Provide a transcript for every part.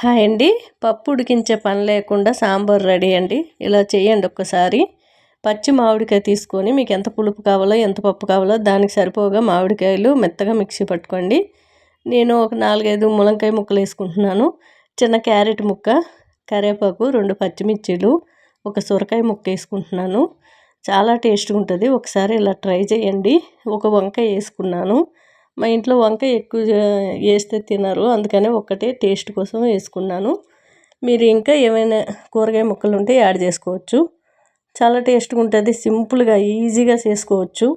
Hi అండి. పప్పు ఉడికించే పని లేకుండా సాంబార్ రెడీ అండి. ఇలా చేయండి ఒక్కసారి. పచ్చి మామిడికాయ తీసుకొని మీకు ఎంత పులుపు కావాలో ఎంత పప్పు కావాలో దానికి సరిపోగా మామిడికాయలు మెత్తగా మిక్సీ పట్టుకోండి. నేను ఒక నాలుగైదు ములంకాయ ముక్కలు వేసుకుంటున్నాను. చిన్న క్యారెట్ ముక్క కరివేపాకు రెండు పచ్చిమిర్చీలు ఒక సొరకాయ ముక్క వేసుకుంటున్నాను. చాలా టేస్ట్గా ఉంటుంది. ఒకసారి ఇలా ట్రై చేయండి. ఒక వంకాయ వేసుకున్నాను. మా ఇంట్లో వంకాయ ఎక్కువ వేస్తే తినరు. అందుకనే ఒక్కటే టేస్ట్ కోసం వేసుకున్నాను. మీరు ఇంకా ఏమైనా కూరగాయ ముక్కలు ఉంటే యాడ్ చేసుకోవచ్చు. చాలా టేస్ట్గా ఉంటుంది. సింపుల్గా ఈజీగా చేసుకోవచ్చు.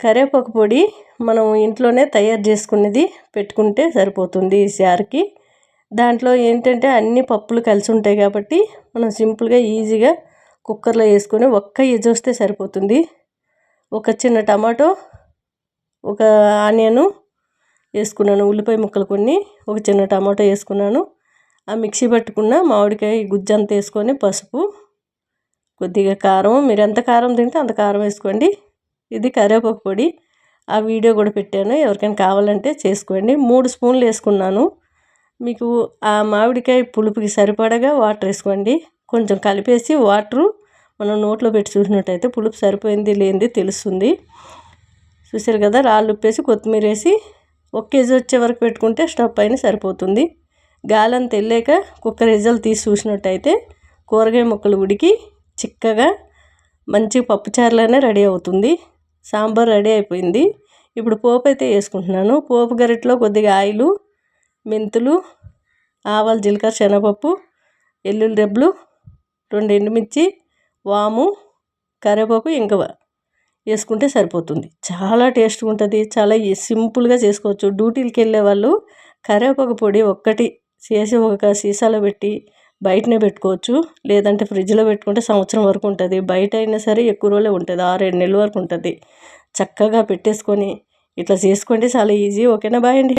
కరివేపాకు పొడి మనం ఇంట్లోనే తయారు చేసుకునేది పెట్టుకుంటే సరిపోతుంది ఈ సారికి. దాంట్లో ఏంటంటే అన్ని పప్పులు కలిసి ఉంటాయి కాబట్టి మనం సింపుల్గా ఈజీగా కుక్కర్లో వేసుకొని ఒక్క ఎజ్ వస్తే సరిపోతుంది. ఒక చిన్న టమాటో ఒక ఆనియను వేసుకున్నాను ఉల్లిపాయ ముక్కలు కొన్ని ఒక చిన్న టమాటో వేసుకున్నాను. ఆ మిక్సీ పట్టుకున్న మామిడికాయ గుజ్జంతా వేసుకొని పసుపు కొద్దిగా కారం. మీరు ఎంత కారం తింటే అంత కారం వేసుకోండి. ఇది కరివేపాకు పొడి. ఆ వీడియో కూడా పెట్టాను. ఎవరికైనా కావాలంటే చేసుకోండి. మూడు స్పూన్లు వేసుకున్నాను. మీకు ఆ మామిడికాయ పులుపుకి సరిపడగా వాటర్ వేసుకోండి. కొంచెం కలిపేసి వాటరు మనం నోట్లో పెట్టి చూసినట్టయితే పులుపు సరిపోయింది లేనిది తెలుస్తుంది. చూసారు కదా రాళ్ళు ఉప్పేసి కొత్తిమీర వేసి ఒక కేజీ వచ్చే వరకు పెట్టుకుంటే స్టవ్ పైన సరిపోతుంది. గాలి అంత వెళ్ళాక కుక్కర్ రిజల్ తీసి చూసినట్టయితే కూరగాయ ముక్కలు ఉడికి చిక్కగా మంచి పప్పుచారులోనే రెడీ అవుతుంది. సాంబార్ రెడీ అయిపోయింది. ఇప్పుడు పోపు అయితే వేసుకుంటున్నాను. పోపు గరిటలో కొద్దిగా ఆయిలు మెంతులు ఆవాలు జీలకర్ర శనగపప్పు ఎల్లుల్లి రెబ్బలు రెండు ఎండుమిర్చి వాము కరివేపాకు ఇంకవ వేసుకుంటే సరిపోతుంది. చాలా టేస్ట్గా ఉంటుంది. చాలా సింపుల్గా చేసుకోవచ్చు. డ్యూటీలకు వెళ్ళే వాళ్ళు కరివేపాకు పొడి ఒక్కటి చేసి ఒక సీసాలో పెట్టి బయటనే పెట్టుకోవచ్చు. లేదంటే ఫ్రిడ్జ్లో పెట్టుకుంటే సంవత్సరం వరకు ఉంటుంది. బయట అయినా సరే ఎక్కువ రోజులే ఉంటుంది. ఆరు ఏడు నెలల వరకు ఉంటుంది. చక్కగా పెట్టేసుకొని ఇట్లా చేసుకోండి చాలా ఈజీ. ఓకేనా? బాయ్ అండి.